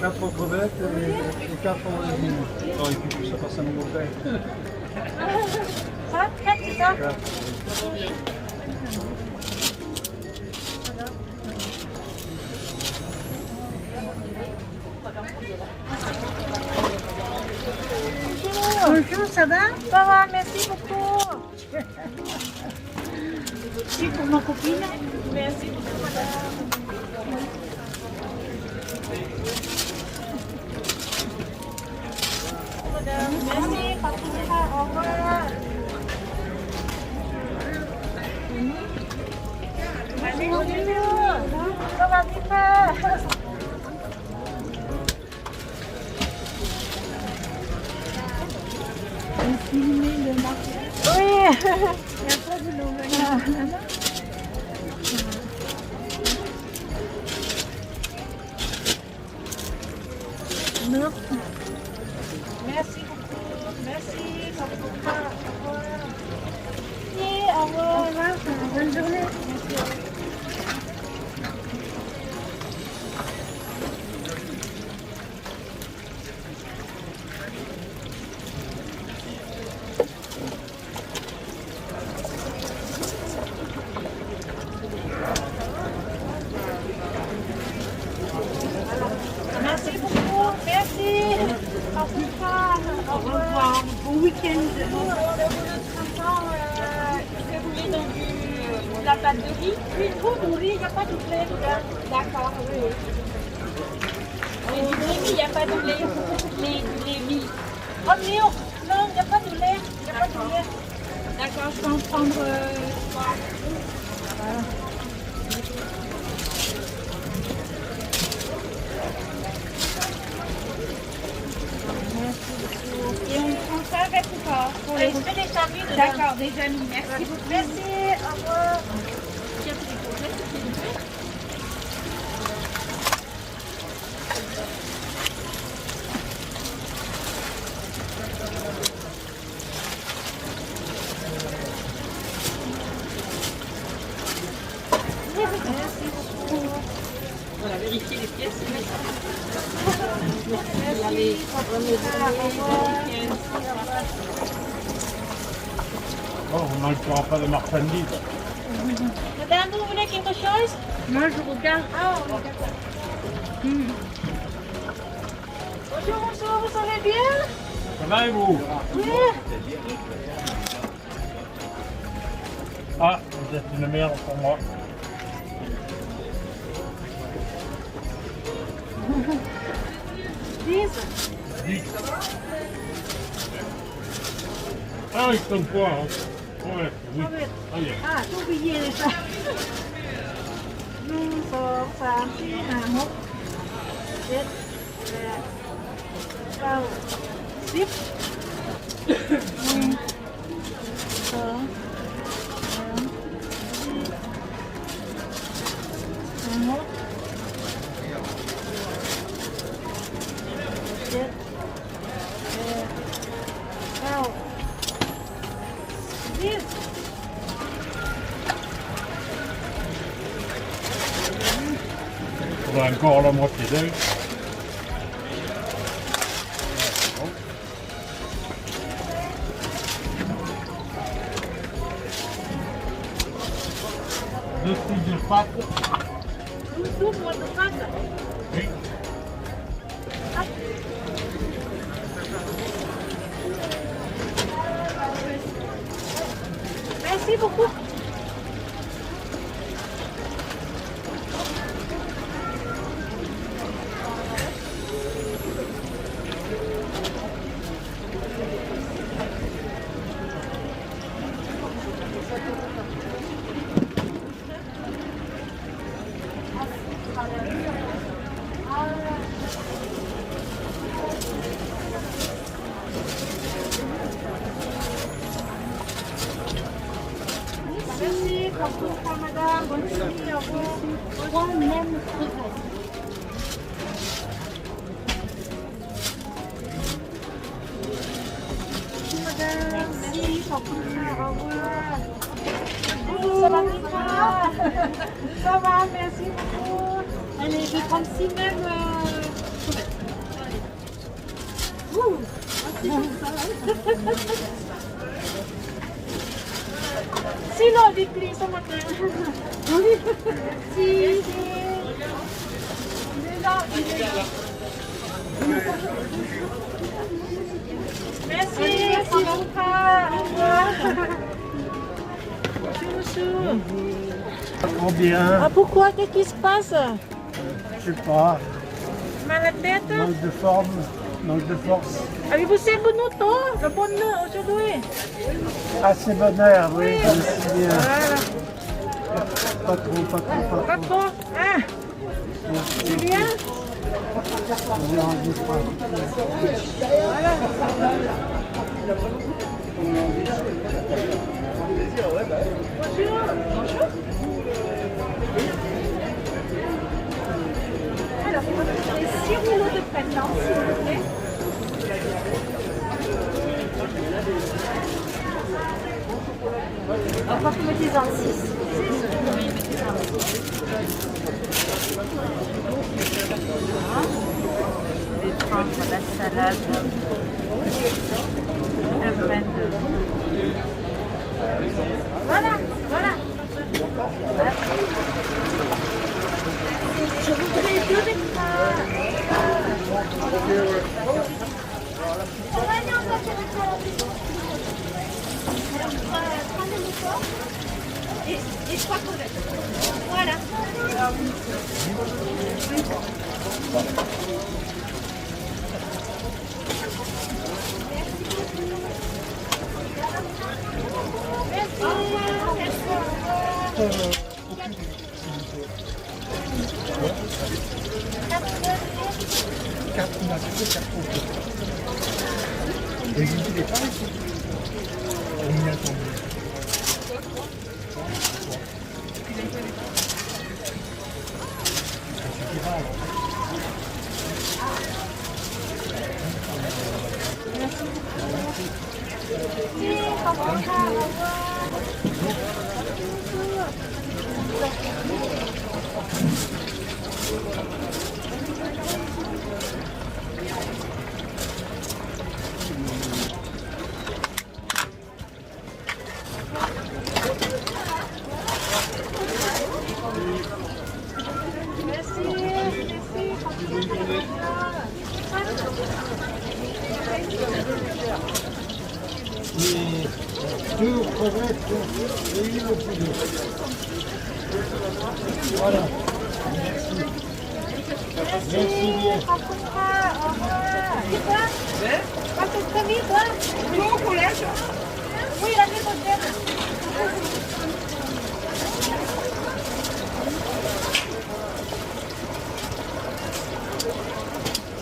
Cá para o Roberto eh, e cá para o Lazinho. Olha, que tipo, está passando um café. Sabe o que é que está? Bonjour, ça va Ça va, merci beaucoup. Si pour ma copine Merci beaucoup, madame. Oui. Il n'y a pas de nouvelles. D'accord. Les... Je D'accord, amis. Merci beaucoup. Merci, au revoir. Voilà, vérifier les pièces. Merci. Oh, on n'enlèvera pas de marchandises. Madame, vous voulez quelque chose? Moi, je regarde. Ah, oui, d'accord. Bonjour, bonjour, vous allez bien? Ça va et vous? Oui. Ah, vous êtes une merde pour moi. Dix. Dix. Ah, ils sont quoi hein? Evet. Evet. Hayır. Ha, หนึ่งสองสามสี่ห้าหกเจ็ดแปดเก้าสิบหนึ่ง encore la moitié d'elle. Deux trucs de pâte. De. Oui. Merci beaucoup. Merci Ça va, merci beaucoup. Allez, je prends ici même. Euh... Ouh, Sinon, les ça. Merci. Merci beaucoup. Au revoir. Chou, Combien Ah, pourquoi? Qu'est-ce qui se passe? Je sais pas. Mal à la tête? Manque de forme, manque de force. Avez-vous ces bonneaux Le bonheur aujourd'hui? Ah, c'est bonheur, oui, je me souviens. Voilà. Pas trop, pas trop, pas Pas trop. trop Hein C'est bien Bonjour. Bonjour. Alors, il six rouleaux de pâte, s'il vous plaît. Par contre, mettez-en 6. Oui, mettez-en prendre la salade. Le pain de... Voilà, voilà. Je voudrais deux. Et, et trois crevettes. Voilà.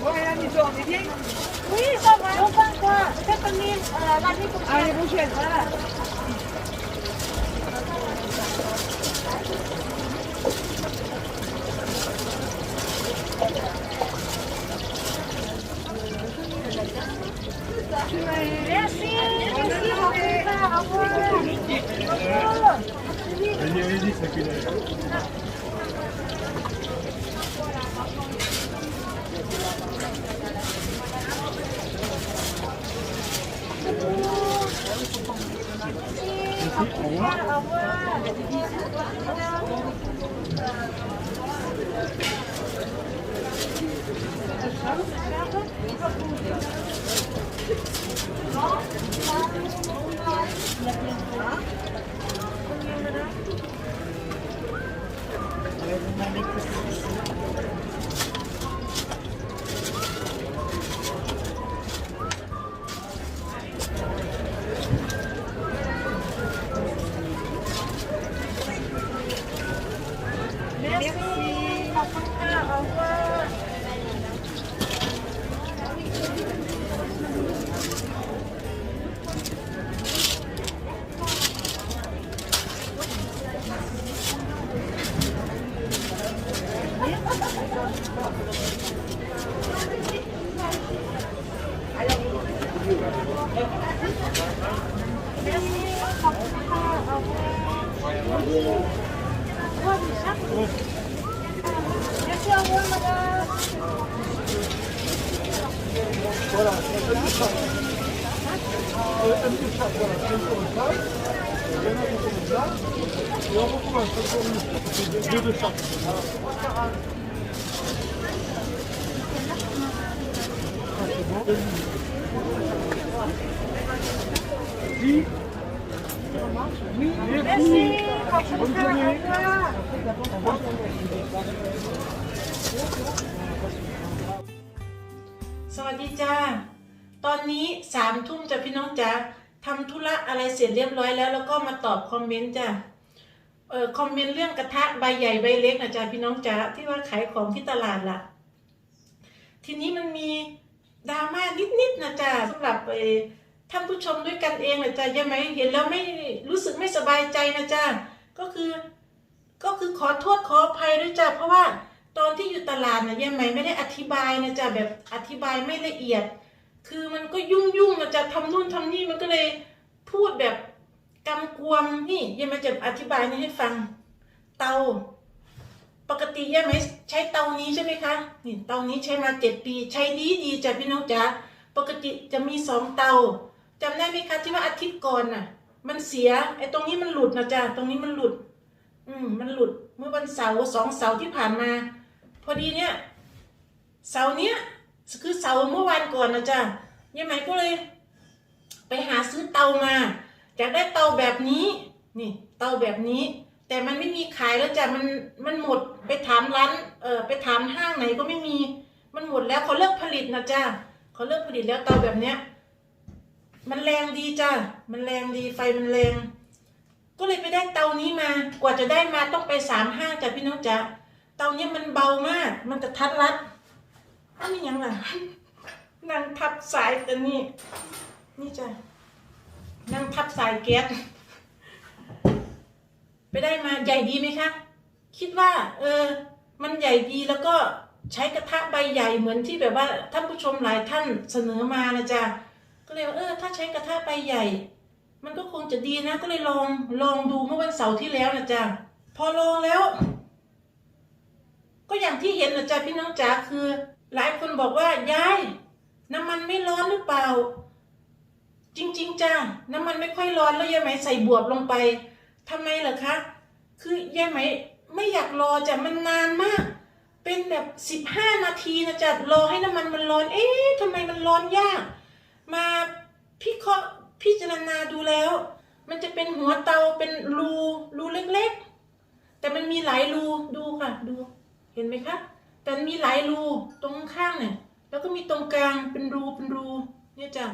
Voilà, les gens, on est Oui, ça va. On parle quoi 7 Allez, prochaine, voilà. Tu Allez, allez, ça fait la- Merci. Au revoir. Oui, merci. Bonne journée. Au revoir. สวัสดีจ้า ตอนนี้สามทุ่มจ้ะพี่น้องจ้า ทำธุระอะไรเสร็จเรียบร้อยแล้วแล้วก็มาตอบคอมเมนต์จ้ะเออคอมเมนต์เรื่องกระทะใบใหญ่ใบเล็กนะจ้าพี่น้องจ้าที่ว่าขายของที่ตลาดล่ะ ทีนี้มันมีดราม่านิดๆนะจ้าสำหรับเออท่านผู้ชมด้วยกันเองนะจ้ายังไหมเห็นแล้วไม่รู้สึกไม่สบายใจนะจ้าก็คือก็คือขอโทษขออภัยด้วยจ้ะเพราะว่าตอนที่อยู่ตลาดนะยังไหมไม่ได้อธิบายนะจ้ะแบบอธิบายไม่ละเอียด คือมันก็ยุ่งยุ่งๆนะจ๊ะทำนู่นทำนี่มันก็เลยพูดแบบกำกวมนี่ยังไม่จะอธิบายนี่ให้ฟัง เตา ปกติยังไหมใช้เตานี้ใช่ไหมคะนี่เตานี้ใช้มาเจ็ดปี ใช้ดีดีจ้ะพี่น้องจ๋าปกติจะมีสองเตาจำได้ไหมคะที่ว่าอาทิตย์ก่อนน่ะ มันเสียไอ้ตรงนี้มันหลุดนะจ๊ะตรงนี้มันหลุด อืมมันหลุดเมื่อวันเสาร์สองเสาร์ที่ผ่านมา พอดีเนี่ยเสาร์เนี้ย คือเสาเมื่อวานก่อนนะจ๊ะยายไหมก็เลย ไปหาซื้อเตามาอยากได้เตาแบบนี้ นี่ เตาแบบนี้ แต่มันไม่มีขายแล้วจ้ะมันมันหมดไปถามร้านเออไปถามห้างไหนก็ไม่มี มันหมดแล้วเขาเลิกผลิตนะจ้ะเขาเลิกผลิตแล้วเตาแบบเนี้ย มันแรงดีจ้ะมันแรงดีไฟมันแรง ก็เลยไปได้เตานี้มากว่าจะได้มาต้องไปสามห้างจ้ะพี่น้องจ้ะเตาเนี้ยมันเบามาก มันกระทัดรัด อันนี้ยังล่ะนั่งทับสายแต่นี่นี่จ้ะนั่งทับสายแก๊สไปได้มาใหญ่ดีไหมคะ คิดว่า เออ มันใหญ่ดีแล้วก็ใช้กระทะใบใหญ่เหมือนที่แบบว่าท่านผู้ชมหลายท่านเสนอมานะจ๊ะก็เลยว่าเออ ถ้าใช้กระทะใบใหญ่ มันก็คงจะดีนะ ก็เลยลองลองดูเมื่อวันเสาร์ที่แล้วนะจ๊ะพอลองแล้ว ก็อย่างที่เห็นนะจ๊ะพี่น้องจ๋าคือ หลายคนบอกว่ายายน้ำมันไม่ร้อนหรือเปล่า จริง ๆจ้าน้ำมันไม่ค่อยร้อนแล้วยายไหมใส่บวบลงไปทำไมเหรอคะ คือยายไหมไม่อยากรอจ้ะมันนานมาก เป็นแบบสิบห้านาทีนะจ๊ะรอให้น้ำมันมันร้อน เอ๊ะทำไมมันร้อนยาก มาพิเคราะห์พิจารณาดูแล้ว มันจะเป็นหัวเตาเป็นรูรูเล็กๆ แต่มันมีหลายรูดูค่ะ ดู เห็นไหมคะ แต่มันมีหลายรูตรงข้างเนี่ยแล้วก็มีตรงกลางเป็นรูเป็นรูเนี่ยจ้ะ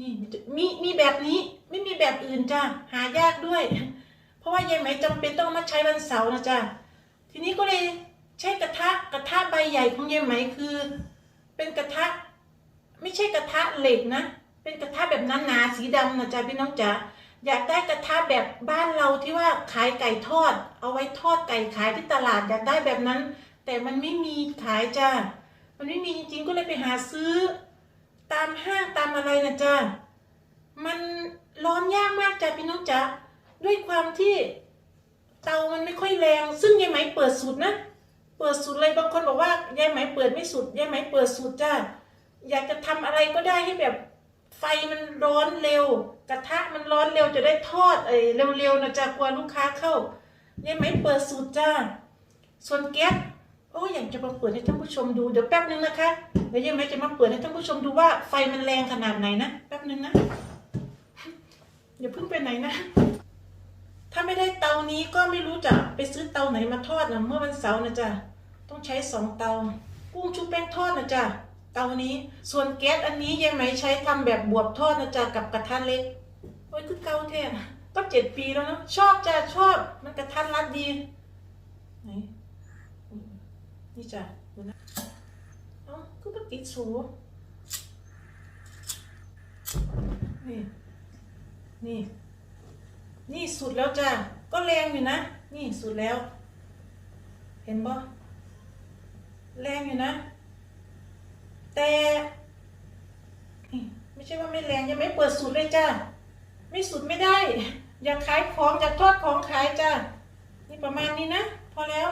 นี่มีมีแบบนี้ไม่มีแบบอื่นจ้ะหายากด้วย เพราะว่ายายไหมจำเป็นต้องมาใช้วันเสาร์นะจ้ะทีนี้ก็เลยใช้กระทะกระทะใบใหญ่ของยายไหมคือ เป็นกระทะไม่ใช่กระทะเหล็กนะ เป็นกระทะแบบนั้นาๆสีดำนะจ๊ะพี่น้องจ๋าอยากได้กระทะแบบบ้านเราที่ว่าขายไก่ทอด เอาไว้ทอดไก่ขายที่ตลาดอยากได้แบบนั้น แต่มันไม่มีขายจ้ามันไม่มีจริงๆ ก็เลยไปหาซื้อ ตามห้างตามอะไรนะจ๊ะมันร้อนยากมากจ้ะพี่น้องจ๋าด้วยความที่เตามันไม่ค่อยแรง ซึ่งยายไหมเปิดสุดนะ เปิดสุดเลยบางคนบอกว่ายายไหมเปิดไม่สุดยายไหมเปิดสุดจ้าอยากจะทำอะไรก็ได้ให้แบบไฟมันร้อนเร็ว กระทะมันร้อนเร็วจะได้ทอดเอ้เร็วๆนะจ๊ะกลัวลูกค้าเข้ายายไหมเปิดสุดจ้า ส่วนแก๊ส โอ้ยอยากจะมาเปิดให้ท่านผู้ชมดูเดี๋ยวแป๊บนึงนะคะเดี๋ยวยังไม่จะมาเปิดให้ท่านผู้ชมดูว่าไฟมันแรงขนาดไหนนะแป๊บนึงนะอย่าเพิ่งไปไหนนะ ถ้าไม่ได้เตานี้ก็ไม่รู้จะไปซื้อเตาไหนมาทอดนะเมื่อวันเสาร์นะจ๊ะต้องใช้สองเตา กุ้งชุบแป้งทอดนะจ๊ะเตานี้ ส่วนแก๊สอันนี้ยังไหมใช้ทำแบบบวบทอดนะจ๊ะกับกระทะเล็กโอ้ยคือเก่าแท้ก็เจ็ดปีแล้วนะชอบจ้ะชอบมันกระทันรัดดีไหน นี่จ้ะดูนะเอ้าก็ปติดสูนี่ นี่ นี่สุดแล้วจ้ะ ก็แรงอยู่นะ นี่สุดแล้ว เห็นบ่แรงอยู่นะ แต่ไม่ใช่ว่าไม่แรงยังไม่เปิดสุดเลยจ้ะ ไม่สุดไม่ได้ อยากขายของอยากทอดของขายจ้านี่ประมาณนี้นะ พอแล้ว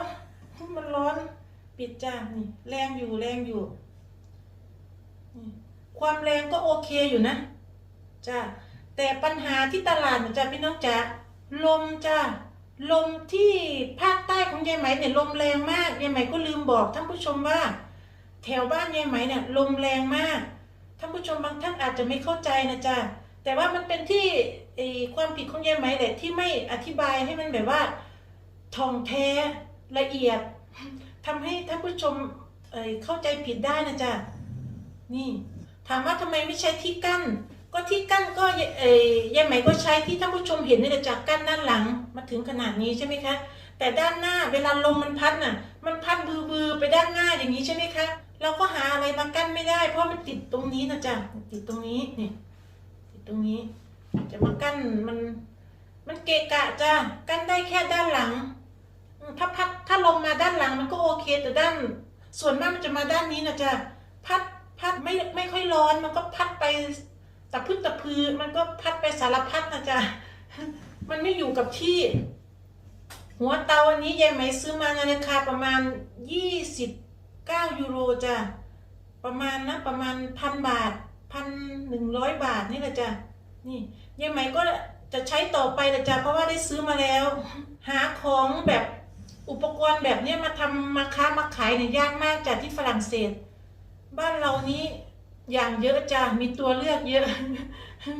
มันร้อน ปิดจ้านี่แรงอยู่แรงอยู่ ความแรงก็โอเคอยู่นะจ้าแต่ปัญหาที่ตลาดนะจ้าพี่น้องจ๋าลมจ้าลมที่ภาคใต้ของยายไหมเนี่ยลมแรงมากยายไหมก็ลืมบอกท่านผู้ชมว่า แถวบ้านยายไหมเนี่ยลมแรงมากท่านผู้ชมบางท่านอาจจะไม่เข้าใจนะจ้าแต่ว่ามันเป็นที่ความผิดของยายไหมแหละที่ไม่อธิบายให้มันแบบว่าท่องแท้ละเอียด ทำให้ท่านผู้ชมเเข้าใจผิดได้นะจ๊ะนี่ ถามว่าทำไมไม่ใช้ที่กั้น ก็ที่กั้นก็ยเอ่ยายไหมก็ใช้ที่ท่านผู้ชมเห็นนี่แหละจากกั้นด้านหลังมาถึงขนาดนี้ใช่ไหมคะ แต่ด้านหน้าเวลาลมมันพัดน่ะ มันพัดบือๆไปด้านหน้าอย่างนี้ใช่ไหมคะเราก็หาอะไรมากั้นไม่ได้ เพราะมันติดตรงนี้นะจ๊ะติดตรงนี้นี่ติดตรงนี้จะมากั้นมัน มันเกะกะจ้ะกั้นได้แค่ด้านหลัง ถ้าพัดถ้าลมมาด้านหลังมันก็โอเคแต่ด้าน ส่วนมากมันจะมาด้านนี้นะจ๊ะพัดพัดไม่ไม่ค่อยร้อนมันก็พัดไปตะพึดตะพือมันก็พัดไปสารพัดนะจ๊ะมันไม่อยู่กับที่ หัวเตาอันนี้ยายไหมซื้อมาในราคาประมาณยี่สิบเก้ายูโรจ้ะประมาณนะประมาณพันบาทพันหนึ่งร้อยบาทนี่แหละจ้ะนี่ยายไหมก็จะใช้ต่อไปนะจ๊ะเพราะว่าได้ซื้อมาแล้ว หาของแบบ อุปกรณ์แบบนี้มาทำมาค้ามาขายเนี่ยยากมากจากที่ฝรั่งเศส บ้านเรานี้อย่างเยอะจ้ะมีตัวเลือกเยอะ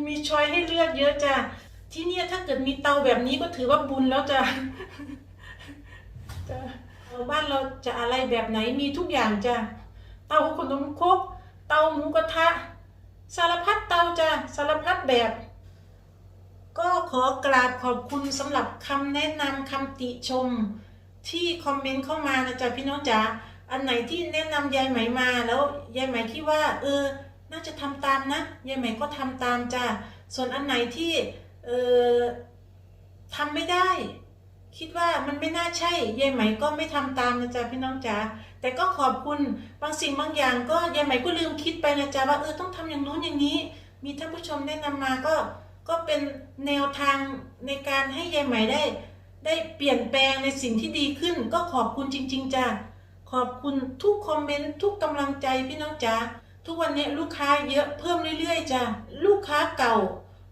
มีช้อยให้เลือกเยอะจ้ะที่เนี่ยถ้าเกิดมีเตาแบบนี้ก็ถือว่าบุญแล้วจ้ะจ้ะบ้านเราจะอะไรแบบไหนมีทุกอย่างจ้ะเตาขนมครกเตาหมูกระทะ สารพัดเตาจ้ะสารพัดแบบ ก็ขอกราบขอบคุณสำหรับคำแนะนำคำติชม ที่คอมเมนต์เข้ามานะจ๊ะพี่น้องจ๋าอันไหนที่แนะนำยายไหมมาแล้วยายไหมคิดว่า เออ น่าจะทำตามนะยายไหมก็ทำตามจ้ะส่วนอันไหนที่เออทำไม่ได้ คิดว่ามันไม่น่าใช่ยายไหมก็ไม่ทำตามนะจ๊ะพี่น้องจ๋าแต่ก็ขอบคุณบางสิ่งบางอย่าง ก็ยายไหมก็ลืมคิดไปนะจ๊ะว่าเออต้องทำอย่างนู้นอย่างนี้ มีท่านผู้ชมแนะนำมาก็ก็เป็นแนวทางในการให้ยายไหมได้ ได้เปลี่ยนแปลงในสิ่งที่ดีขึ้น ก็ขอบคุณจริง ๆจ้ะขอบคุณทุกคอมเมนต์ทุกกำลังใจพี่น้องจ๋าทุกวันนี้ลูกค้าเยอะเพิ่มเรื่อยๆจ้ะลูกค้าเก่า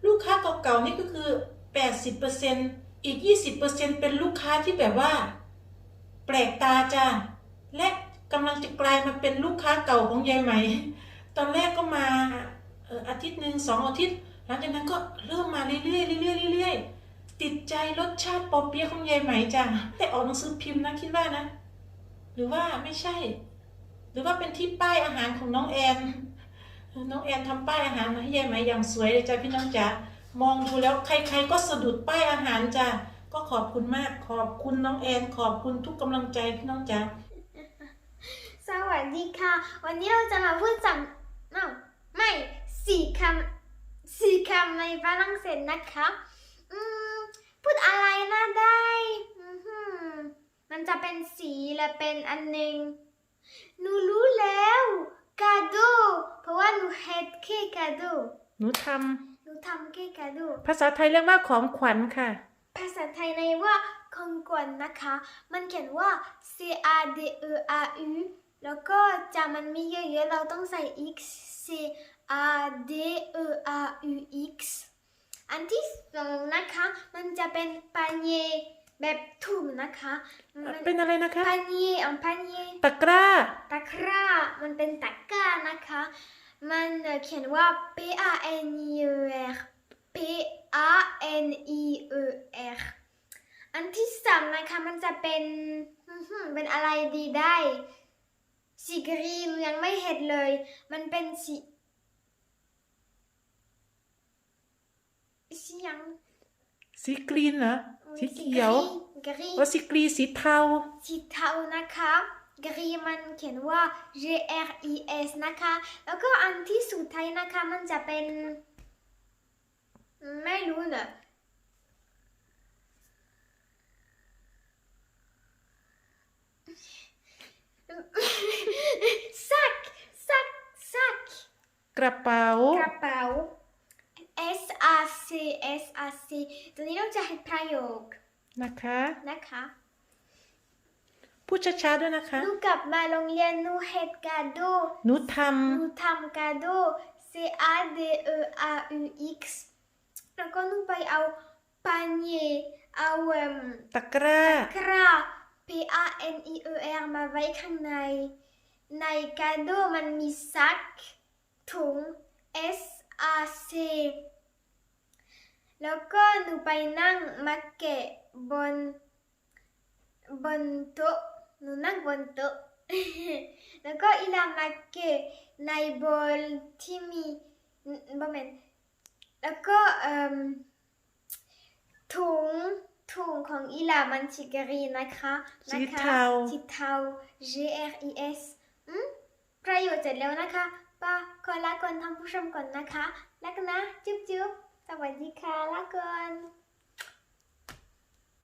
ลูกค้าเก่าๆนี่ก็คือ 80%อีก 20%เป็นลูกค้าที่แบบว่า แปลกตาจ้ะและกำลังจะกลายมาเป็นลูกค้าเก่าของยายไหม ตอนแรกก็มาเอ่ออาทิตย์หนึ่งสองอาทิตย์ หลังจากนั้นก็เริ่มมาเรื่อยๆเรื่อยๆเรื่อยๆ ติดใจรสชาติปอเปี๊ยะของยายไหมจ้ะแต่ออกหนังสือพิมพ์นะคิดว่านะ หรือว่าไม่ใช่ หรือว่าเป็นที่ป้ายอาหารของน้องแอนน้องแอนทำป้ายอาหารมาให้ยายไหมอย่างสวยเลยจ้ะพี่น้องจ๋ามองดูแล้วใคร ๆ ก็สะดุดป้ายอาหารจ้ะก็ขอบคุณมากขอบคุณน้องแอน ขอบคุณทุกกำลังใจพี่น้องจ๋าสวัสดีค่ะ วันนี้เราจะมาพูดสำไม่ไม่สี่คำสี่คำในฝรั่งเศสนะคะ พูดอะไรน่าได้อือหือมันจะเป็นสีและเป็นอันหนึ่งหนูรู้แล้วกาโดเพราะว่าหนูเฮ็ดเค้กกาโดหนูทหนูทำเค้กกาโดำภาษาไทยเรียกว่าของขวัญค่ะ ภาษาไทยในว่าของกวนนะคะ มันเขียนว่า C A D E A U แล้วก็จะมันมีเยอะๆ เราต้องใส่ x C A D E A U X อันที่สองนะคะ มันจะเป็นปาเยแบบถุงนะคะมันเป็นอะไรนะคะปาเยอันปาเยตะกร้าตะกร้า มันเป็นตะกร้านะคะ มันเอ่อเขียนว่า P A N I E R P A N I E R อันที่สามนะคะมันจะเป็นอื้อหือเป็นอะไรดีได้สีกรีนยังไม่เห็นเลย มันเป็นสี สีหยังสีกรีนเหรอสีเขียวกรีนว่าสีกรีสีเทาสีเทานะคะกรีมันเขียนว่า G R E S นะคะ แล้วก็อันที่สุดท้ายนะคะมันจะเป็น ไม่รู้เนอะซักซักซักกระเป๋ากระเป๋า S A C S A C ตอนนี้เราจะให้ประโยคนะคะ นะคะพูดช้าๆด้วยนะคะหนูกลับมาโรงเรียนหนูเฮ็ดกาโดหนูทหนูทำกาโด C A D E A U X แล้วก็หนูไปเอาปาเน่เอาเอิ่มำตะกร้ากระ P A N I E R มาไว้ข้างใน ในกาโดมันมีซักถุง S A C แล้วก็หนูไปนั่งมาเกะบนบนโต๊ะหนูนั่งบนโต๊ะ แล้วก็อีลามาเกะในบอลที่มีบอมเมนแล้วก็เอ่มถุงถุงของอีลามันชิกรีนะคะสีนะคะเทาสีเทา G R I S อืมประโยชน์เสร็จแล้วนะคะ ป้าขอลาคนท่านผู้ชมก่อนนะคะแล้วกันนะ จุ๊บจุ๊บสวัสดีค่ะลาก่อน